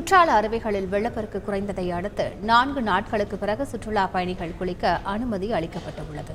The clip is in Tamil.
குற்றால அருவிகளில் வெள்ளப்பெருக்கு குறைந்ததை அடுத்து நான்கு நாட்களுக்கு பிறகு சுற்றுலா பயணிகள் குளிக்க அனுமதி அளிக்கப்பட்டுள்ளது.